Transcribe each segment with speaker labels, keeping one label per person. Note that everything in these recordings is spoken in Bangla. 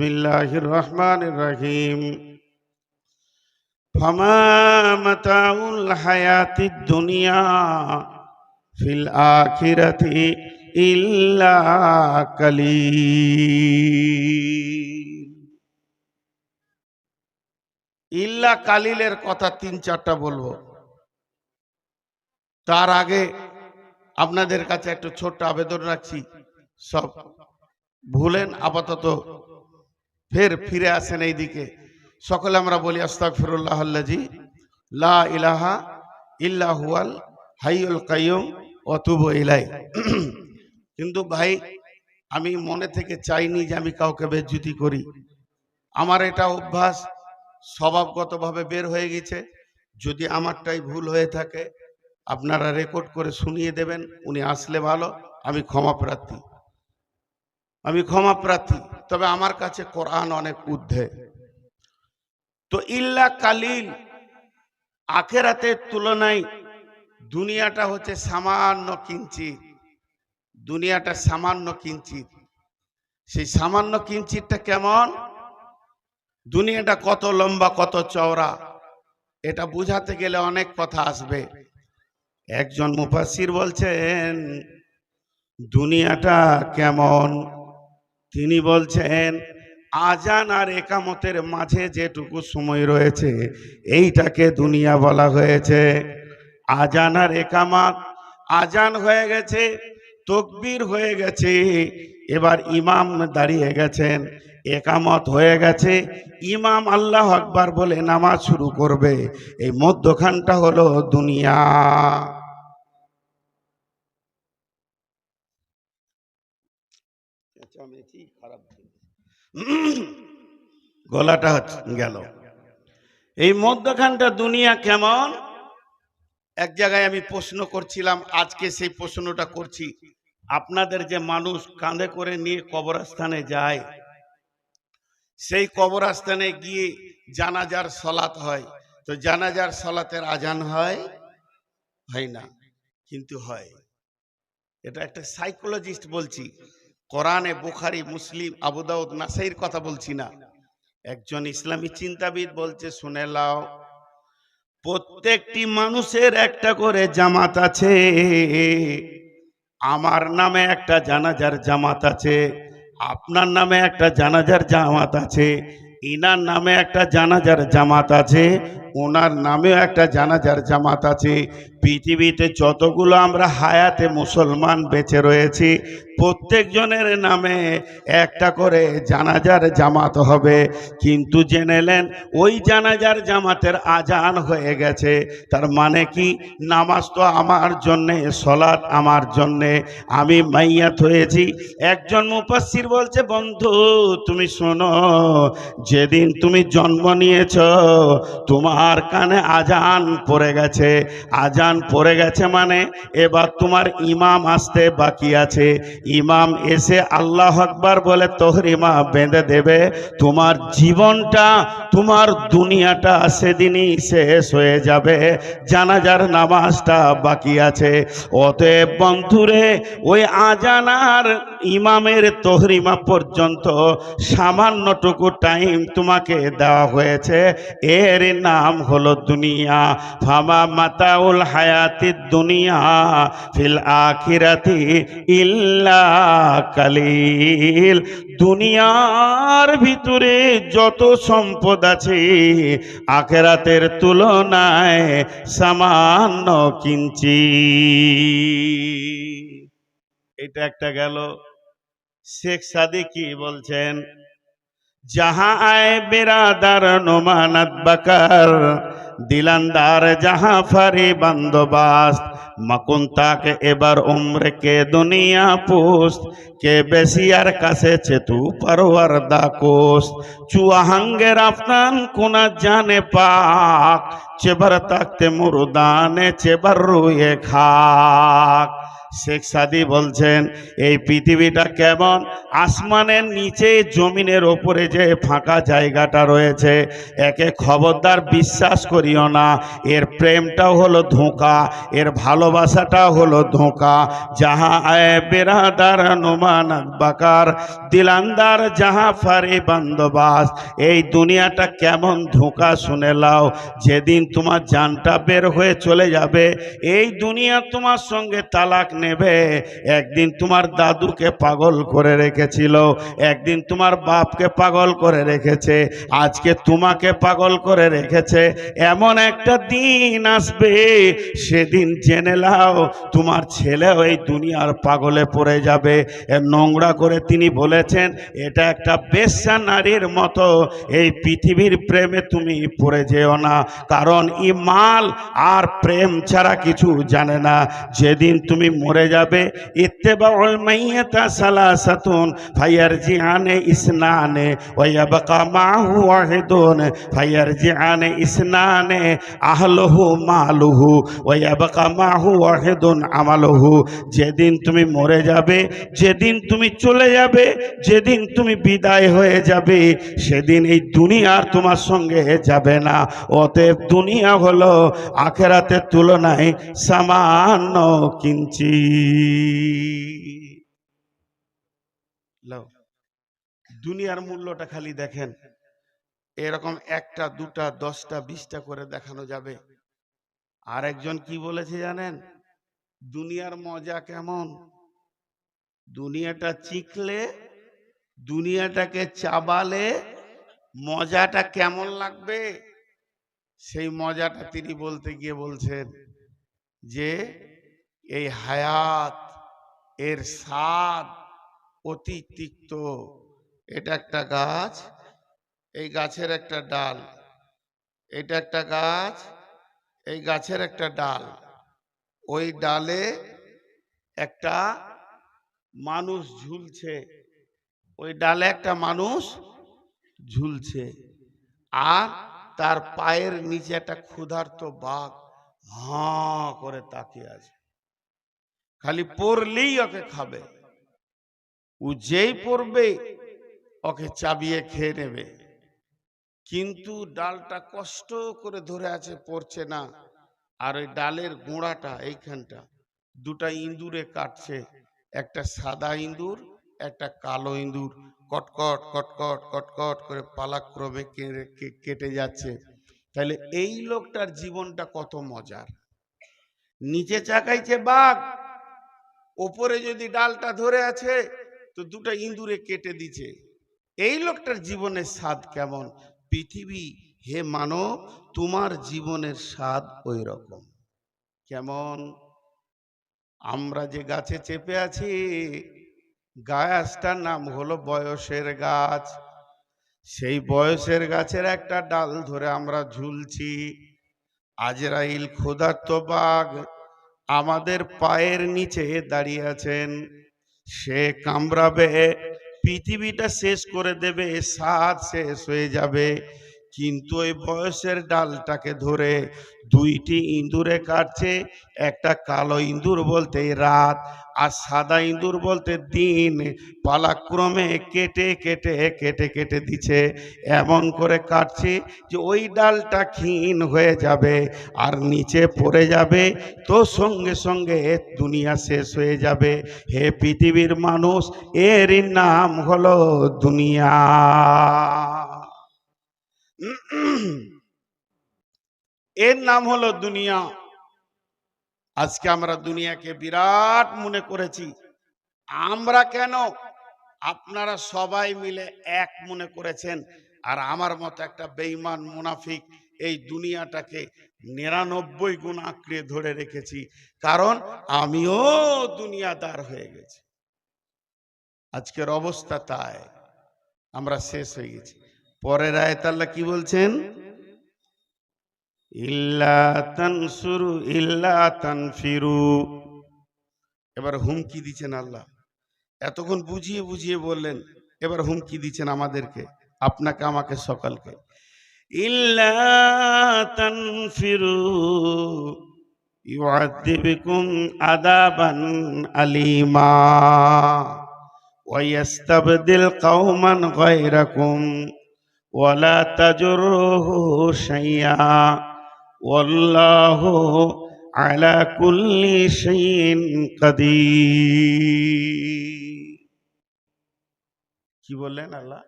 Speaker 1: بسم الله الرحمن الرحيم فما متاع الحياة الدنيا في الآخرة إلا قليل ইল্লা কালিলের কথা তিন চারটা বলবো তার আগে আপনাদের কাছে একটু ছোট্ট আবেদন রাখছি সব ভুলেন আপাতত ফের ফিরে আসেন এই দিকে সকলে আমরা বলি আস্তাক ফিরুল্লাহ আল্লাজি, লা ইলাহা ইল্লা হুয়াল হাইউল কাইয়ুম অতুব ইলাই কিন্তু ভাই, আমি মনে থেকে চাইনি যে আমি কাউকে বেজ্জুতি করি। আমার এটা অভ্যাস, স্বভাবগতভাবে বের হয়ে গেছে। যদি আমারটাই ভুল হয়ে থাকে, আপনারা রেকর্ড করে শুনিয়ে দেবেন, উনি আসলে ভালো, আমি ক্ষমা প্রার্থী। আমি ক্ষমা প্রার্থী, তবে আমার কাছে কোরআন অনেক ঊর্ধ্বে। তো ইল্লা কালিল, আখেরাতের তুলনায় দুনিয়াটা হচ্ছে সামান্য কিঞ্চিত, দুনিয়াটা সামান্য কিঞ্চিত। সেই সামান্য কিঞ্চিতটা কেমন? দুনিয়াটা কত লম্বা, কত চওড়া, এটা বুঝাতে গেলে অনেক কথা আসবে। একজন মুফাসির বলছেন, দুনিয়াটা কেমন? তিনি বলছেন, আজান আর একামতের মাঝে যেটুকু সময় রয়েছে, এইটাকে দুনিয়া বলা হয়েছে। আজান আর একামাত, আজান হয়ে গেছে, তকবির হয়ে গেছে, এবার ইমাম দাঁড়িয়ে গেছেন, একামত হয়ে গেছে, ইমাম আল্লাহ আকবার বলে নামাজ শুরু করবে। এই মধ্যখানটা হলো দুনিয়া। গলাটা হচ্ছে, গেল। এই মধ্যখানটা দুনিয়া কেমন? এক জায়গায় আমি প্রশ্ন করছিলাম, আজকে সেই প্রশ্নটা করছি। আপনাদের যে মানুষ কাঁধে করে নিয়ে কবরস্থানে যায়, সেই কবরস্থানে গিয়ে জানাজার সলাত হয়। তো জানাজার সলাতের আজান হয়? হয় না, কিন্তু হয়। এটা একটা সাইকোলজিস্ট বলছি কোরআনে বুখারি, মুসলিম আবুদাউদ নাসাইর কথা বলছি না। একজন ইসলামী চিন্তাবিদ বলছে, শুনে লাও প্রত্যেকটি মানুষের একটা করে জামাত আছে। আমার নামে একটা জানাজার জামাত আছে, আপনার নামে একটা জানাজার জামাত আছে, ইনার নামে একটা জানাজার জামাত আছে ওনার নামেও একটা জানাজার জামাত আছে। পৃথিবীতে যতগুলো আমরা হায়াতে মুসলমান বেঁচে রয়েছি, প্রত্যেকজনের নামে একটা করে জানাজার জামাত হবে। কিন্তু জেনেলেন ওই জানাজার জামাতের আজান হয়ে গেছে। তার মানে কি? নামাজ তো আমার জন্যে, সলাৎ আমার জন্যে। আমি মাইয়াত হয়েছি। একজন মুপাসির বলছে, বন্ধু, তুমি শোনো, যেদিন তুমি জন্ম নিয়েছ, তোমার কানে আজান পড়ে গেছে। আজান পড়ে গেছে মানে এবার তোমার ইমাম আসতে বাকি আছে। ইমাম এসে আল্লাহ আকবার বলে তহরিমা বেঁধে দেবে। তোমার জীবনটা, তোমার দুনিয়াটা সেদিনই শেষ হয়ে যাবে। জানাজার নামাজটা বাকি আছে। অতএব বন্ধুরে, ওই আজানার ইমামের তহরিমা পর্যন্ত সামান্যটুকু টাইম তোমাকে দেওয়া হয়েছে। এর নাম হলো দুনিয়া। ফামা মাতাউল হায়াতি দুনিয়া ফিল আখিরাতি ইল্লা কালিল। দুনিয়ার ভিতরে যত সম্পদ আছে, আখেরাতের তুলনায় সামান্য কিঞ্চি। এটা একটা গেল। শেখ সাদি কি বলছেন যাহা আয় বেরাদার নোমানাত বাকার দিলান্দার যাহা ফারি বন্দোবাস্ত মাকুন তাক এবার উমরে কে দুনিয়া পুস্ত কে বেশিয়ার কাছে চেতু পারোয়ার দা কোস্ত চুয়াহাঙ্গের আফতান কোনা জানে পাক চেবার তাকতে মুরদানে চেবার রুয়ে খাক। শেখ সাদি বলছেন, এই পৃথিবীটা কেমন? আসমানের নিচে, জমিনের ওপরে যে ফাঁকা জায়গাটা রয়েছে, একে খবরদার বিশ্বাস করিও না। এর প্রেমটাও হলো ধোঁকা, এর ভালোবাসাটাও হলো ধোঁকা। যাহা আয় বেরাদার নোমানাত বাকার, দিলান্দার, যাহা ফারে বান্দবাস এই দুনিয়াটা কেমন ধোঁকা শুনে লাও, যেদিন তোমার জানটা বের হয়ে চলে যাবে। এই দুনিয়া তোমার সঙ্গে তালাক নেবে। একদিন তোমার দাদুকে পাগল করে রেখেছিল, একদিন তোমার বাপকে পাগল করে রেখেছে, আজকে তোমাকে পাগল করে রেখেছে। এমন একটা দিন আসবে, সেদিন জেনে লাও তোমার ছেলেও এই দুনিয়ার পাগলে পড়ে যাবে। নোংরা করে তিনি বলেছেন, এটা একটা বেশ্যা নারীর মতো, এই পৃথিবীর প্রেমে তুমি পড়ে যেও না। কারণ ই মাল আর প্রেম ছাড়া কিছু জানে না। যেদিন তুমি মরে যাবে যেদিন তুমি মরে যাবে, যেদিন তুমি চলে যাবে, যেদিন তুমি বিদায় হয়ে যাবে, সেদিন এই দুনিয়া আর তোমার সঙ্গে যাবে না। অতএব দুনিয়া হলো আখেরাতের তুলনায় সামান্য কিঞ্চি। দুনিয়ার মূল্যটা খালি দেখেন। এরকম একটা, দুটা, দশটা, বিশটা করে দেখানো যাবে। আর একজন কি বলেছে জানেন? দুনিয়ার মজা কেমন? দুনিয়াটা চিকলে, দুনিয়াটাকে চাবালে মজাটা কেমন লাগবে? সেই মজাটা তিনি বলতে গিয়ে বলছেন যে এই হায়াত, এর স্বাদ অতি তিক্ত। এটা একটা গাছ, এই গাছের একটা ডাল। এটা একটা গাছ, এই গাছের একটা ডাল। ওই ডালে একটা মানুষ ঝুলছে। ওই ডালে একটা মানুষ ঝুলছে। আর তার পায়ের নিচে একটা ক্ষুধার্ত বাঘ হাঁ করে তাকিয়ে আছে। খালি পড়লেই ওকে খাবে। ও যেই পড়বে ওকে চাবিয়ে খেয়ে নেবে। কিন্তু ডালটা কষ্ট করে ধরে আছে, পড়ছে না। আর ওই ডালের গোড়াটা এইখানটা, দুটা ইঁদুরে কাটছে। একটা সাদা ইঁদুর, একটা কালো ইঁদুর। কটকট কটকট কটকট করে পালাক্রমে কেটে যাচ্ছে। তাহলে এই লোকটার জীবনটা কত মজার। নিচে চাকাইছে বাঘ, ওপরে যদি ডালটা ধরে আছে, তো দুটা ইঁদুরে কেটে দিছে। এই লোকটার জীবনের স্বাদ কেমন? পৃথিবী, হে মানব, তোমার জীবনের স্বাদ ওই রকম কেমন? আমরা যে গাছে চেপে আছি গাছটার নাম হলো বয়সের গাছ। সেই বয়সের গাছের একটা ডাল ধরে আমরা ঝুলছি। আজরাইল ক্ষুধার্ত বাঘ আমাদের পায়ের নিচে দাঁড়িয়ে আছেন। সে কামড়াবে, পৃথিবীটা শেষ করে দেবে, স্বাদ শেষ হয়ে যাবে। কিন্তু ওই বয়সের ডালটাকে ধরে দুইটি ইঁদুরে কাটছে, একটা কালো ইঁদুর বলতে রাত আর সাদা ইঁদুর বলতে দিন। পালাক্রমে কেটে কেটে কেটে কেটে দিছে। এমন করে কাটছে যে ওই ডালটা ক্ষীণ হয়ে যাবে আর নিচে পড়ে যাবে তো সঙ্গে সঙ্গে দুনিয়া শেষ হয়ে যাবে। হে পৃথিবীর মানুষ, এরই নাম হলো দুনিয়া। এর নাম হলো দুনিয়া। আজকে আমরা দুনিয়াকে বিরাট মনে করেছি। আমরা কেন? আপনারা সবাই মিলে এক মনে করেছেন। আর আমার মতো একটা বেইমান মুনাফিক এই দুনিয়াটাকে নিরানব্বই গুণ আঁকড়ে ধরে রেখেছি। কারণ আমিও দুনিয়াদার হয়ে গেছি। আজকের অবস্থা তাই। আমরা শেষ হয়ে গেছি। পরের আয়াত আল্লাহ কি বলছেন ইল্লা তানসুরু ইল্লা তানফিরু এবার হুমকি দিচ্ছেন আল্লাহ এতক্ষণ বুঝিয়ে বুঝিয়ে বললেন এবার হুমকি দিচ্ছেন আমাদেরকে আপনাকে আমাকে সকলকে إلا تنفروا يعذبكم عذابا أليما ويستبدل قوما غيركم ওয়ালা তাজরুহু শাইয়া ওয়াল্লাহু আলা কুল্লি শাইইন কাদির কি বললেন আল্লাহ?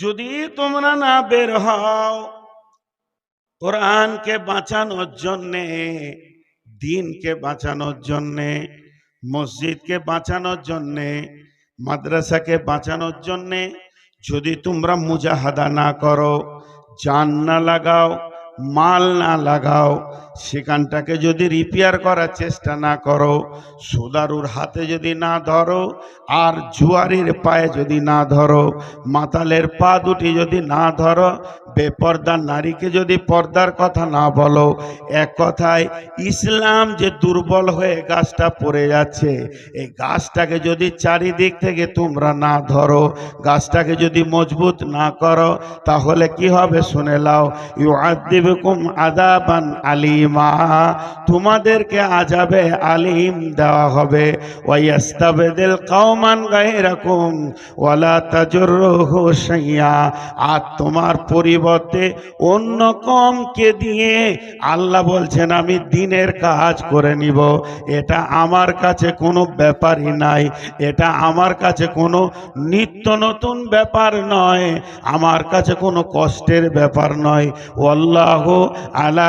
Speaker 1: যদি তোমরা না বের হও, কোরআনকে বাঁচানোর জন্যে, দিনকে বাঁচানোর জন্যে, মসজিদকে বাঁচানোর জন্যে, মাদ্রাসাকে বাঁচানোর জন্যে যদি তোমরা মুজাহাদা না করো জান না লাগাও মাল না লাগাও সেখানটাকে যদি রিপেয়ার করার চেষ্টা না করো, সুদারুর হাতে যদি না ধরো, আর জুয়ারির পায়ে যদি না ধরো, মাতালের পা দুটি যদি না ধরো বেপর্দার নারীকে যদি পর্দার কথা না বলো, এক কথায় ইসলাম যে দুর্বল হয়ে গাছটা পড়ে যাচ্ছে এই গাছটাকে যদি চারিদিক থেকে তোমরা না ধরো, গাছটাকে যদি মজবুত না করো, তাহলে কি হবে শুনে লাও ইউ আদিবকুম আদাবান আলিমা তোমাদেরকে আজাবে আলিম দেওয়া হবে। ওয়াইয়াস্তাবেদিল কওমান গায়রাকুম, ওয়ালা তাজুরুহু শাইয়া। আর তোমার পরিবর্তে অন্য কমকে দিয়ে আল্লাহ বলছেন, আমি দিনের কাজ করে নিব। এটা আমার কাছে কোনো ব্যাপারই নাই। এটা আমার কাছে কোনো নিত্য নতুন ব্যাপার নয়। আমার কাছে কোনো কষ্টের ব্যাপার নয়। আল্লাহ আলা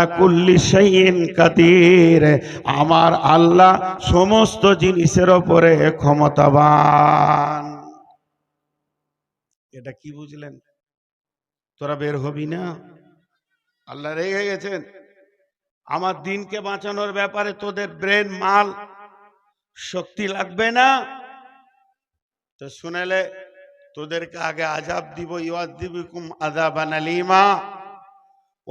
Speaker 1: শাইইন কাদির। আমার আল্লাহ সমস্ত জিনিসের ওপরে ক্ষমতাবান। এটা কি বুঝলেন? তোরা বের হবি না? আল্লাহ রেগে গেছেন। আমার দিনকে বাঁচানোর ব্যাপারে তোদের ব্রেন মাল। শক্তি লাগবে না? তো শুনেলে তোদেরকে আগে আজাব দিব ইউআদিবিকুম আযাবান আলিমা।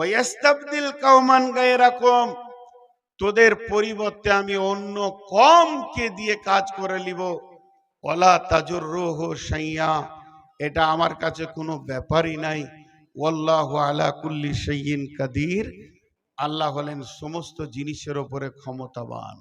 Speaker 1: ওয়াস্তাবদিল কওমান গায়রাকুম, তোদের পরিবর্তে আমি অন্য কমকে দিয়ে কাজ করে নিব। তাজুর রোহ সাইয়া এটা আমার কাছে কোনো ব্যাপারই নাই। ওয়াল্লাহু আলা কুল্লি শাইইন কাদির, আল্লাহ হলেন সমস্ত জিনিসের ওপরে ক্ষমতাবান।